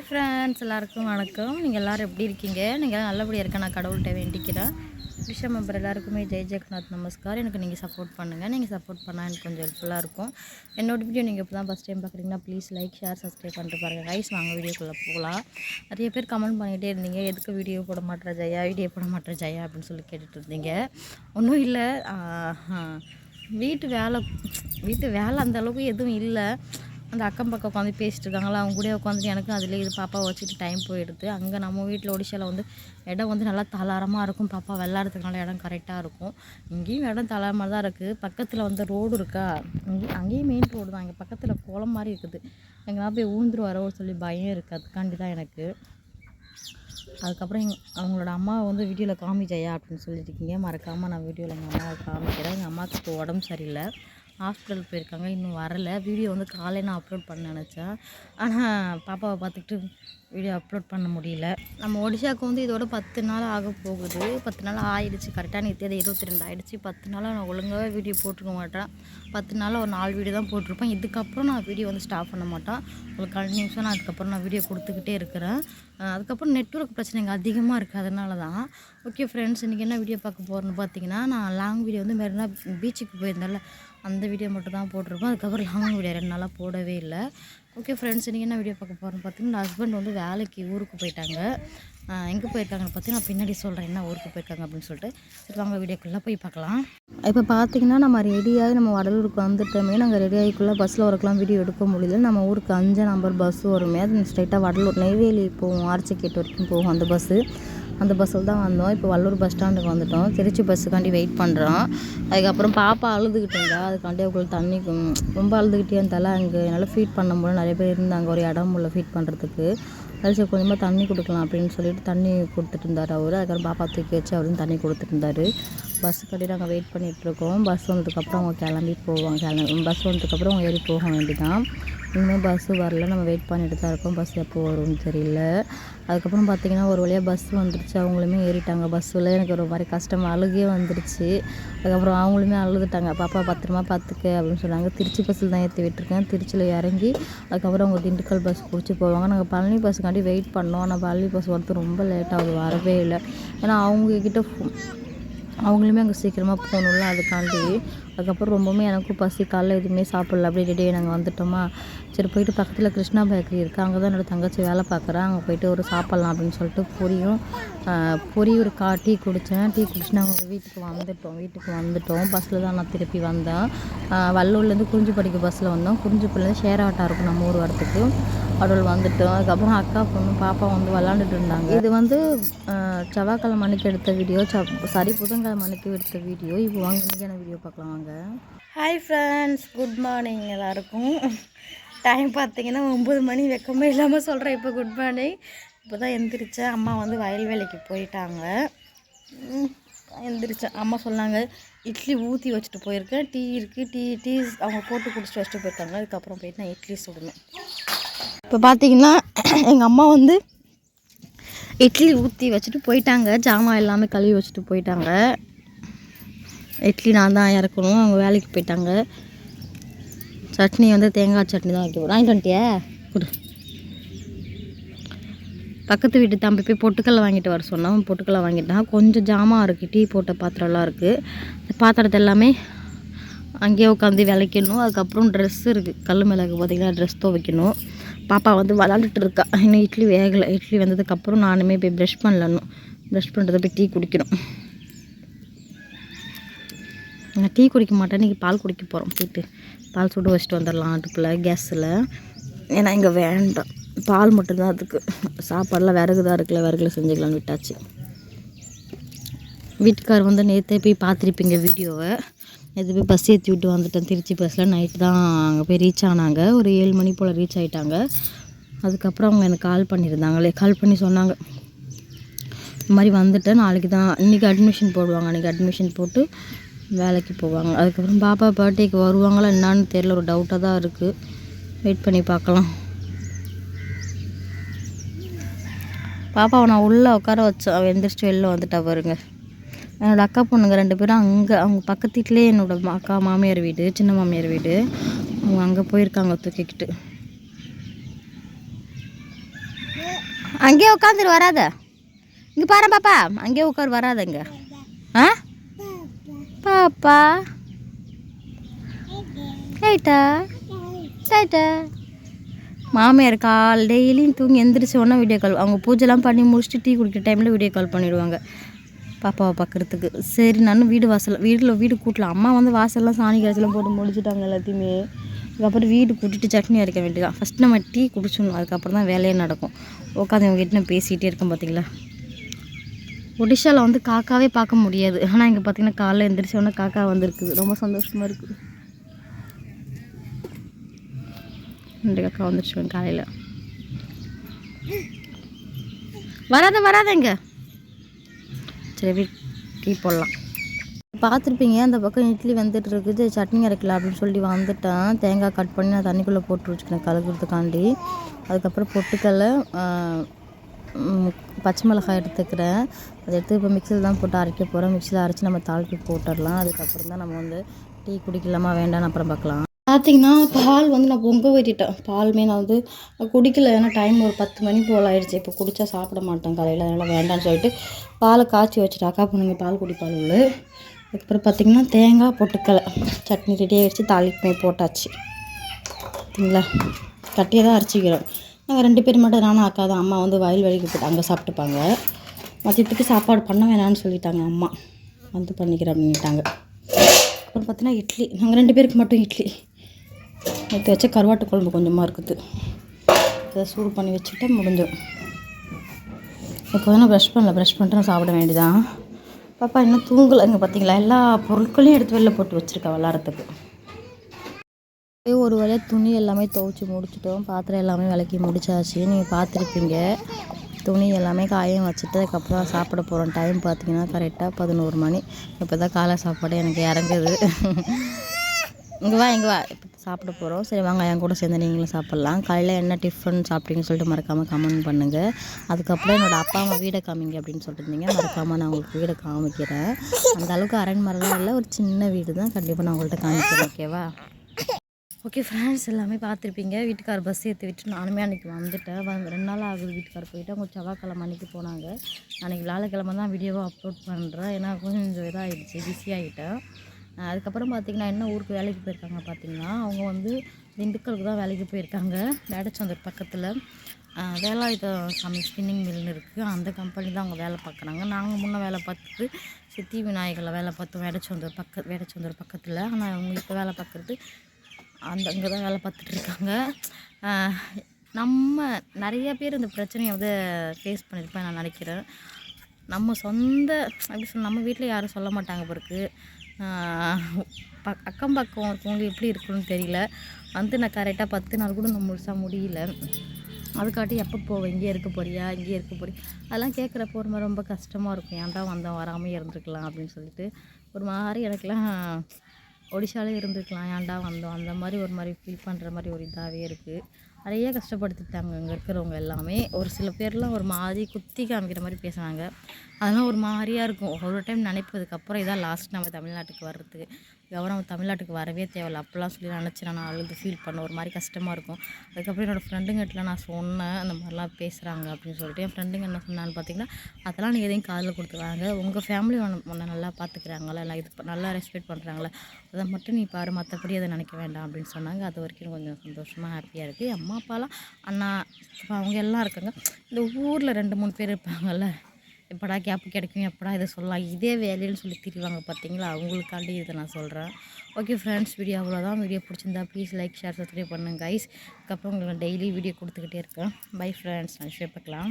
Hi friends எல்லாருக்கும் வணக்கம். நீங்கள் எல்லோரும் எப்படி இருக்கீங்க? நீங்கள் நல்லபடியாக இருக்க நான் கடவுள்கிட்ட வேண்டிக்கிறேன். விஷா மெம்பர் எல்லாருக்குமே ஜெய் ஜெகநாத் நமஸ்கார். எனக்கு நீங்கள் சப்போர்ட் பண்ணுங்கள் நீங்கள் சப்போர்ட் பண்ணால் எனக்கு கொஞ்சம் ஹெல்ப்ஃபுல்லாக இருக்கும். என்னோட வீடியோ நீங்கள் இப்போ தான் ஃபஸ்ட் டைம் பார்க்குறீங்கன்னா ப்ளீஸ் லைக் ஷேர் சப்ஸ்கிரைப் பண்ணிட்டு பாருங்கள் ரைஸ் வாங்க வீடியோக்குள்ளே போகலாம் நிறைய பேர் கமெண்ட் பண்ணிகிட்டே இருந்தீங்க. எதுக்கு வீடியோ போட மாட்டேற ஜெயா? வீடியோ போட மாட்டேற ஜெயா? அப்படின்னு சொல்லி கேட்டுட்டு இருந்தீங்க. ஒன்றும் இல்லை. வீட்டு வேலை வீட்டு வேலை அந்த அளவுக்கு எதுவும் இல்லை. அந்த அக்கம் பக்கம் உட்காந்து பேசிட்டு இருக்காங்களா அவங்க கூட உட்காந்துட்டு எனக்கு அதுலேயே இது பாப்பாவை வச்சுட்டு டைம் போயிடுது. அங்கே நம்ம வீட்டில் ஒடிஷாவில் வந்து இடம் வந்து நல்லா தளாரமாக இருக்கும் பாப்பா விளாட்றதுக்கான இடம் கரெக்டாக இருக்கும். இங்கேயும் இடம் தளாரமாக தான் இருக்குது பக்கத்தில் வந்து ரோடு இருக்கா? இங்கேயும் அங்கேயும் மெயின் ரோடு தான். இங்கே பக்கத்தில் குளம் மாதிரி இருக்குது. எங்கேனா போய் ஊழ்ந்துரு வரோன்னு சொல்லி பயம் இருக்குது அதுக்காண்டி தான் எனக்கு. அதுக்கப்புறம் எங் அவங்களோட அம்மாவை வந்து வீடியோவில் காமிச்சையா அப்படின்னு சொல்லியிருக்கீங்க மறக்காமல் நான் வீடியோவில் எங்கள் அம்மாவை காமிக்கிறேன். எங்கள் அம்மாவுக்கு இப்போ உடம்பு சரியில்லை. ஹாஸ்பிட்டல் போயிருக்காங்க இன்னும் வரலை. வீடியோ வந்து காலையில் நான் அப்லோட் பண்ண நினச்சேன். ஆனால் பாப்பாவை பார்த்துக்கிட்டு வீடியோ அப்லோட் பண்ண முடியல. நம்ம ஒடிஷாவுக்கு வந்து இதோட பத்து நாள் ஆக போகுது. பத்து நாள் ஆயிடுச்சு. கரெக்டாக நேற்று தேதி இருபத்தி ரெண்டு ஆயிடுச்சு. பத்து நாளாக நான் ஒழுங்காகவே வீடியோ போட்டிருக்க மாட்டேன். பத்து நாளில் ஒரு நாலு வீடியோ தான் போட்டிருப்பேன். இதுக்கப்புறம் நான் வீடியோ வந்து ஸ்டாப் பண்ண மாட்டேன். உங்களுக்கு கண்டினியூஸாக நான் அதுக்கப்புறம் நான் வீடியோ கொடுத்துக்கிட்டே இருக்கிறேன். அதுக்கப்புறம் நெட்ஒர்க் பிரச்சனைங்க அதிகமாக இருக்குது அதனால தான். ஓகே ஃப்ரெண்ட்ஸ் இன்றைக்கி என்ன வீடியோ பார்க்க போகிறேன்னு பார்த்தீங்கன்னா நான் லாங் வீடியோ வந்து மெரினா பீச்சுக்கு போயிருந்தேன்ல. அந்த வீடியோ மட்டும் தான் போட்டிருப்போம். அதுக்கப்புறம் லாங் வீடியோ ரெண்டு நாளாக போடவே இல்லை. ஓகே ஃப்ரெண்ட்ஸ் நீங்கள் என்ன வீடியோ பார்க்க போகிறோன்னு பார்த்தீங்கன்னா ஹஸ்பண்ட் வந்து வேலைக்கு ஊருக்கு போயிட்டாங்க. எங்கே போயிருக்காங்கன்னு பார்த்தீங்கன்னா பின்னாடி சொல்கிறேன் என்ன ஊருக்கு போயிருக்காங்க அப்படின்னு சொல்லிட்டு. சரி வாங்க வீடியோக்குள்ளே போய் பார்க்கலாம். இப்போ பார்த்தீங்கன்னா நம்ம ரெடியாகி நம்ம வடலூருக்கு வந்துட்டோமே நாங்கள் ரெடியாகிக்குள்ளே பஸ்ஸில் வரக்கலாம் வீடியோ எடுக்க முடியல. நம்ம ஊருக்கு அஞ்சு நம்பர் பஸ் வருமே அது ஸ்ட்ரைட்டாக வடலூர் நெய்வேலி போவோம் ஆர்ச்சிக்கேட் வரைக்கும் போகும் அந்த பஸ்ஸு அந்த பஸ்ஸில் தான் வந்தோம். இப்போ வள்ளூர் பஸ் ஸ்டாண்டுக்கு வந்துட்டோம். திருச்சி பஸ்ஸுக்காண்டி வெயிட் பண்ணுறோம் அதுக்கப்புறம் பாப்பா அழுதுகிட்டு இருந்தா அதுக்காண்டி அவங்களுக்கு தண்ணி ரொம்ப அழுதுகிட்டே இருந்தால அங்கே என்னால் ஃபீட் பண்ண முடியல. நிறைய பேர் இருந்தாங்க ஒரு இடம் உள்ள ஃபீட் பண்ணுறதுக்கு அது கொஞ்சமாக தண்ணி கொடுக்கலாம் அப்படின்னு சொல்லிட்டு தண்ணி கொடுத்துட்டு இருந்தார் அவர். அதுக்கப்புறம் பாப்பா தூக்கி வச்சு அவரும் தண்ணி கொடுத்துட்டு இருந்தார் பஸ்ஸுக்காண்டி நாங்கள் வெயிட் பண்ணிகிட்ருக்கோம் பஸ் வந்ததுக்கப்புறம் அவங்க கிளம்பி போவாங்க. கிளம்பி பஸ் வந்ததுக்கப்புறம் அவங்க ஏறி போக வேண்டிதான். இன்னும் பஸ்ஸு வரல. நம்ம வெயிட் பண்ணிட்டு தான் இருக்கோம். பஸ் எப்போ வரும்னு தெரியல. அதுக்கப்புறம் பார்த்திங்கன்னா ஒரு வழியாக பஸ் வந்துருச்சு. அவங்களுமே ஏறிட்டாங்க. பஸ்ஸில் எனக்கு ஒரு மாதிரி கஷ்டம் அழுகே வந்துருச்சு. அதுக்கப்புறம் அவங்களுமே அழுதுட்டாங்க. பாப்பா பத்திரமா பார்த்துக்க அப்படின்னு சொன்னாங்க. திருச்சி பஸ்ஸில் தான் ஏற்றி விட்டுருக்கேன். திருச்சியில் இறங்கி அதுக்கப்புறம் அவங்க திண்டுக்கல் பஸ் பிடிச்சி போவாங்க. நாங்கள் பழனி பஸ்ஸுக்காண்டி வெயிட் பண்ணோம். ஆனால் பழனி பஸ் வரது ரொம்ப லேட்டாக வரவே இல்லை. ஏன்னா அவங்கக்கிட்ட அவங்களுமே அங்கே சீக்கிரமாக போகணும்ல அதுக்காண்டி. அதுக்கப்புறம் ரொம்பவுமே எனக்கும் பசி காலைல எதுவுமே சாப்பிடல. அப்படியே ரெடி நாங்கள் வந்துட்டோமா? சரி போயிட்டு பக்கத்தில் கிருஷ்ணா பேக்கரி இருக்குது அங்கே தான் என்னோடய தங்கச்சி வேலை பார்க்குறேன் அங்கே போயிட்டு ஒரு சாப்பிட்லாம் அப்படின்னு சொல்லிட்டு பொரியும். பொரி ஒரு கா டீ குடித்தேன் டீ குடிச்சு நாங்கள் வீட்டுக்கு வந்துட்டோம். வீட்டுக்கு வந்துட்டோம். பஸ்ஸில் தான் நான் திருப்பி வந்தேன். வல்லூர்லேருந்து குறிஞ்சிப்படிக்கு பஸ்ஸில் வந்தோம். குறிஞ்சிப்படிலேருந்து ஷேர் ஆட்டோ இருக்கும் நம்ம ஊர் வரத்துக்கு. கடவுள் வந்துட்டோம். அதுக்கப்புறம் அக்கா பொண்ணு பாப்பா வந்து விளாண்டுட்டு இருந்தாங்க. இது வந்து செவ்வாய்க்கிழமை மணிக்கு எடுத்த வீடியோ சாரி புதன்கிழமை மணிக்கு எடுத்த வீடியோ. இப்போ வாங்க இன்றைக்கான வீடியோ பார்க்கலாம் வாங்க. ஹாய் ஃப்ரெண்ட்ஸ் குட் மார்னிங் எல்லாருக்கும். டைம் பார்த்தீங்கன்னா ஒம்பது மணி வெக்கமே இல்லாமல் சொல்கிறேன் இப்போ குட் மார்னிங் இப்போ தான் எந்திரிச்சேன் அம்மா வந்து வயல் வேலைக்கு போயிட்டாங்க. எந்திரிச்சேன் அம்மா சொன்னாங்க இட்லி ஊற்றி வச்சுட்டு போயிருக்கேன். டீ இருக்குது டீ டீ அவங்க போட்டு குடிச்சிட்டு வச்சுட்டு போயிருக்காங்க. அதுக்கப்புறம் போயிட்டு நான் இட்லி சுடணும். இப்போ பார்த்தீங்கன்னா எங்கள் அம்மா வந்து இட்லி ஊற்றி வச்சுட்டு போயிட்டாங்க. ஜாமான் எல்லாமே கழுவி வச்சுட்டு போயிட்டாங்க. இட்லி நான் தான் இறக்கணும். அவங்க வேலைக்கு போயிட்டாங்க. சட்னி வந்து தேங்காய் சட்னி தான் வைக்க வாங்கிட்டு வந்துட்டியா? கொடு. பக்கத்து வீட்டு தம்பி போய் பொட்டுக்கல்லை வாங்கிட்டு வர சொன்னான். பொட்டுக்கல்லை வாங்கிட்டான் கொஞ்சம் ஜாமான் இருக்குது டீ போட்ட பாத்திரம்லாம் இருக்குது பாத்திரத்தை எல்லாமே அங்கேயே உட்காந்து விளைக்கணும். அதுக்கப்புறம் ட்ரெஸ் இருக்குது கல் மிளகு பார்த்திங்கன்னா ட்ரெஸ் துவைக்கணும். பாப்பா வந்து விளாண்டுட்டு இருக்கா. இன்னும் இட்லி வேகலை. இட்லி வந்ததுக்கப்புறம் நானுமே போய் ப்ரெஷ் பண்ணலன்னு ப்ரெஷ் பண்ணுறத போய் டீ குடிக்கணும். நான் டீ குடிக்க மாட்டேன். இன்றைக்கி பால் குடிக்க போகிறோம் போயிட்டு பால் சுட்டு வச்சுட்டு வந்துடலாம். அடுப்பில் கேஸில். ஏன்னா இங்கே வேண்டாம். பால் மட்டும்தான் அதுக்கு. சாப்பாடெலாம் விறகு தான் இருக்குல்ல விறகுல செஞ்சுக்கலான்னு விட்டாச்சு. வீட்டுக்கார் வந்து நேற்றே போய் பார்த்துருப்பீங்க வீடியோவை. நேற்று போய் பஸ் ஏற்றி விட்டு வந்துட்டேன். திருச்சி பஸ்ஸில் நைட்டு தான் அங்கே போய் ரீச் ஆனாங்க. ஒரு ஏழு மணி போல் ரீச் ஆகிட்டாங்க அதுக்கப்புறம் அவங்க எனக்கு கால் பண்ணியிருந்தாங்களே. கால் பண்ணி சொன்னாங்க. இந்த மாதிரி வந்துட்டேன். நாளைக்கு தான் இன்றைக்கி அட்மிஷன் போடுவாங்க. அன்றைக்கி அட்மிஷன் போட்டு வேலைக்கு போவாங்க. அதுக்கப்புறம் பாப்பா பர்த்டேக்கு வருவாங்களா என்னான்னு தெரியல. ஒரு டவுட்டாக தான் இருக்குது வெயிட் பண்ணி பார்க்கலாம். பாப்பாவை நான் உள்ளே உட்கார வச்சோம் அவள் எந்திரிச்சு வெளில வந்துட்டா பாருங்க. என்னோடய அக்கா பொண்ணுங்க ரெண்டு பேரும் அங்கே அவங்க பக்கத்து வீட்டிலே என்னோடய அக்கா மாமியார் வீடு சின்ன மாமியார் வீடு. அவங்க அங்கே போயிருக்காங்க தூக்கிக்கிட்டு. அங்கேயே உட்காந்துரு வராத. இங்கே பாரு பாப்பா. அங்கேயே உட்காரு வராதங்க ஆ? பாப்பா. ரைட்டா ரைட்டா மாமியார் கால் டெய்லியும் தூங்கி எந்திரிச்ச உடனே வீடியோ கால் அவங்க பூஜைலாம் பண்ணி முடிச்சுட்டு டீ குடிக்கிற டைமில் வீடியோ கால் பண்ணிவிடுவாங்க பாப்பாவை பார்க்குறதுக்கு சரி நானும் வீடு வாசல் வீட்டில் வீடு கூட்டலாம் அம்மா வந்து வாசல்லாம் சாணி காய்ச்சலாம் போட்டு முடிச்சுட்டாங்க எல்லாத்தையுமே. அதுக்கப்புறம் வீடு கூட்டிட்டு சட்னி அரைக்க வேண்டியதான் ஃபஸ்ட் நம்ம டீ குடிச்சிடணும். அதுக்கப்புறம் தான் வேலையே நடக்கும். உட்காந்து இவங்ககிட்ட நான் பேசிகிட்டே இருக்கேன் பார்த்தீங்களா ஒடிஷாவில் வந்து காக்காவே பார்க்க முடியாது. ஆனால் இங்கே பார்த்தீங்கன்னா காலைல எந்திரிச்ச காக்கா வந்திருக்குது. ரொம்ப சந்தோஷமாக இருக்குது ரெண்டு காக்கா வந்துருச்சுவேன் காலையில். வராத வராதங்க சரி டீ போடலாம். பார்த்துருப்பீங்க அந்த பக்கம் இட்லி வந்துட்டு இருக்குது சட்னி அரைக்கலாம் அப்படின்னு சொல்லி வந்துட்டேன். தேங்காய் கட் பண்ணி நான் தண்ணிக்குள்ளே போட்டு வச்சுக்கிறேன் கலக்கிறதுக்காண்டி அதுக்கப்புறம் பொட்டுக்கடலை பச்சை மிளகாய் எடுத்துக்கிறேன். அதை எடுத்து இப்போ மிக்சியில் தான் போட்டு அரைக்க போகிறேன் மிக்சியில் அரைச்சி நம்ம தாளிப்பு போட்டுடலாம். அதுக்கப்புறம் தான் நம்ம வந்து டீ குடிக்கலாமா வேண்டாம்னு அப்புறம் பார்க்கலாம். பார்த்தீங்கன்னா பால் வந்து நான் பொங்க ஊற்றிட்டேன் பாலுமே நான் வந்து குடிக்கல. ஏன்னா டைம் ஒரு பத்து மணி போல் ஆயிடுச்சு. இப்போ குடித்தா சாப்பிட மாட்டேன் காலையில். அதனால் வேண்டாம்னு சொல்லிட்டு பாலை காய்ச்சி வச்சுட்டு அக்கா பொண்ணுங்க பால் குடிப்பாள் அதுக்கப்புறம் பார்த்திங்கன்னா தேங்காய் பொட்டுக்கலை சட்னி ரெடி ஆகிடுச்சு தாளிப்புமே போட்டாச்சு. பார்த்தீங்களா கட்டியாக தான் அரைச்சிக்கிறோம். நாங்கள் ரெண்டு பேர் மட்டும் நானும் அக்கா தான். அம்மா வந்து வயல் வழிக்கு போட்டு அங்கே சாப்பிட்டுப்பாங்க. மதியத்துக்கு சாப்பாடு பண்ண வேணாம்னு சொல்லிட்டாங்க அம்மா. வந்து பண்ணிக்கிறேன் அப்படின்ட்டாங்க அப்புறம் பார்த்தீங்கன்னா இட்லி. நாங்கள் ரெண்டு பேருக்கு மட்டும் இட்லி. நேற்று வச்ச கருவாட்டு குழம்பு கொஞ்சமாக இருக்குது. இதை சூடு பண்ணி வச்சுட்டு முடிஞ்சிடும். இப்போ வந்து நான் ப்ரஷ் பண்ணல ப்ரஷ் பண்ணிட்டு நான் சாப்பிட வேண்டியதான் பாப்பா இன்னும் தூங்கலை. இங்கே பார்த்தீங்களா எல்லா பொருட்களையும் எடுத்து வெளில போட்டு வச்சுருக்கா விளாட்றதுக்கு அப்படியே ஒரு வழியாக துணி எல்லாமே துவைச்சி முடிச்சிட்டோம். பாத்திரம் எல்லாமே விளக்கி முடிச்சாச்சு. நீங்கள் பார்த்துருப்பீங்க துணி எல்லாமே காயும் வச்சுட்டு அதுக்கப்புறம் சாப்பிட போகிறோம் டைம் பார்த்தீங்கன்னா கரெக்டாக பதினோரு மணி. இப்போ தான் காலை சாப்பாடு எனக்கு இறங்குது. இங்கே வா இங்கே வா. இப்போ சாப்பிட போகிறோம் சரி வாங்க என் கூட சேர்ந்து நீங்களும் சாப்பிட்லாம். காலையில் என்ன டிஃபன் சாப்பிட்டீங்கன்னு சொல்லிட்டு மறக்காமல் கமெண்ட் பண்ணுங்கள் அதுக்கப்புறம் என்னோடய அப்பா அம்மா வீடை காமிங்க அப்படின்னு சொல்லிட்டு இருந்தீங்க மறக்காமல் நான் உங்களுக்கு வீடை காமிக்கிறேன். அந்த அளவுக்கு அரண்மரெலாம் இல்லை. ஒரு சின்ன வீடு தான். கண்டிப்பாக நான் உங்கள்கிட்ட காமிக்கிறேன் ஓகேவா ஓகே ஃப்ரெண்ட்ஸ் எல்லாமே பார்த்துருப்பீங்க. வீட்டுக்கார் பஸ் ஏற்றி விட்டு நானுமே அன்றைக்கி வந்துட்டேன். வந்து ரெண்டு நாள் ஆகுது வீட்டுக்கார் போயிட்டு. அவங்க செவ்வாய்க்கிழமை அன்றைக்கி போனாங்க. அன்றைக்கி வியாழக்கிழமை தான் வீடியோவை அப்லோட் பண்ணுறேன் ஏன்னா கொஞ்சம் இதாகிடுச்சு பிஸி ஆகிட்டேன் அதுக்கப்புறம் பார்த்திங்கன்னா என்ன ஊருக்கு வேலைக்கு போயிருக்காங்க பார்த்தீங்கன்னா அவங்க வந்து திண்டுக்கலுக்கு தான் வேலைக்கு போயிருக்காங்க. வேடச்சந்தர் பக்கத்தில் வேலாயுதம் சாமி ஸ்பின்னிங் மில்னு இருக்குது அந்த கம்பெனி தான் அவங்க வேலை பார்க்குறாங்க. நாங்கள் முன்னே வேலை பார்த்துட்டு சித்தி விநாயகரில் வேலை பார்த்தோம் வேடச்சந்தூர் பக்க வேடச்சந்தூர் பக்கத்தில். ஆனால் அவங்க இப்போ வேலை பார்க்குறது அந்த அங்கே தான் வேலை பார்த்துட்டு இருக்காங்க. நம்ம நிறைய பேர் இந்த பிரச்சனையை வந்து ஃபேஸ் பண்ணியிருப்பேன் நான் நினைக்கிறேன். நம்ம சொந்த எப்படி சொல்ல நம்ம வீட்டில் யாரும் சொல்ல மாட்டாங்க பிறகு பக் அக்கம் பக்கம் இருக்கவங்களுக்கு எப்படி இருக்குன்னு தெரியல. வந்து நான் கரெக்டாக பத்து நாள் கூட நான் முழுசாக முடியல. அதுக்காட்டி எப்போ போவேன் இங்கேயே இருக்க போறியா? இங்கேயே இருக்க போறியா அதெல்லாம் கேட்குறப்போ ஒரு மாதிரி ரொம்ப கஷ்டமாக இருக்கும். ஏன்டா வந்தோம்? வராமல் இருந்துருக்கலாம் அப்படின்னு சொல்லிட்டு. ஒரு மாதிரி எனக்குலாம் ஒடிஷாலே இருந்துருக்கலாம். ஏன்டா வந்தோம்? அந்த மாதிரி ஒரு மாதிரி ஃபீல் பண்ணுற மாதிரி ஒரு இதாகவே இருக்குது நிறைய கஷ்டப்படுத்திட்டாங்க அங்கே இருக்கிறவங்க எல்லாமே. ஒரு சில பேர்லாம் ஒரு மாதிரி குத்தி காமிக்கிற மாதிரி பேசுனாங்க. அதெல்லாம் ஒரு மாதிரியாக இருக்கும். ஒரு டைம் நினைப்பதுக்கப்புறம் இதான் லாஸ்ட் நம்ம தமிழ்நாட்டுக்கு வர்றதுக்கு. கவனம் தமிழ்நாட்டுக்கு வரவே தேவையில்ல. அப்போல்லாம் சொல்லி நினச்சி நான் அழுது ஃபீல் பண்ண ஒரு மாதிரி கஷ்டமாக இருக்கும். அதுக்கப்புறம் என்னோடய ஃப்ரெண்டுங்கிட்டலாம் நான் சொன்னேன் அந்த மாதிரிலாம் பேசுகிறாங்க அப்படின்னு சொல்லிட்டு. என் ஃப்ரெண்டுங்க என்ன சொன்னான்னு பார்த்தீங்கன்னா அதெல்லாம் நீங்கள் எதையும் காதில் கொடுத்துருவாங்க உங்கள் ஃபேமிலி உன்னை நல்லா பார்த்துக்கிறாங்களா இல்லை இது நல்லா ரெஸ்பெக்ட் பண்ணுறாங்களா அதை மட்டும் நீ பாரு மற்றபடி அதை நினைக்க வேண்டாம். அப்படின்னு சொன்னாங்க. அது வரைக்கும் கொஞ்சம் சந்தோஷமாக ஹாப்பியாக இருக்குது அம்மா அப்பாலாம் அண்ணா அவங்க எல்லாம் இருக்காங்க. இந்த ஊரில் ரெண்டு மூணு பேர் இருப்பாங்கல்ல. எப்படா கேப்பு கிடைக்கும் எப்படா இதை சொல்லலாம்? இதே வேலைன்னு சொல்லி திரிவாங்க பார்த்தீங்களா அவங்களுக்காண்டி இதை நான் சொல்கிறேன் ஓகே ஃப்ரெண்ட்ஸ் வீடியோ அவ்வளோதான் வீடியோ பிடிச்சிருந்தா ப்ளீஸ் லைக் ஷேர் சப்ஸ்கிரைப் பண்ணுங்கள் கைஸ் அதுக்கப்புறம் உங்களுக்கு டெய்லி வீடியோ கொடுத்துக்கிட்டே இருக்கேன். பை ஃப்ரெண்ட்ஸ் நான் ஷேர் பார்க்கலாம்.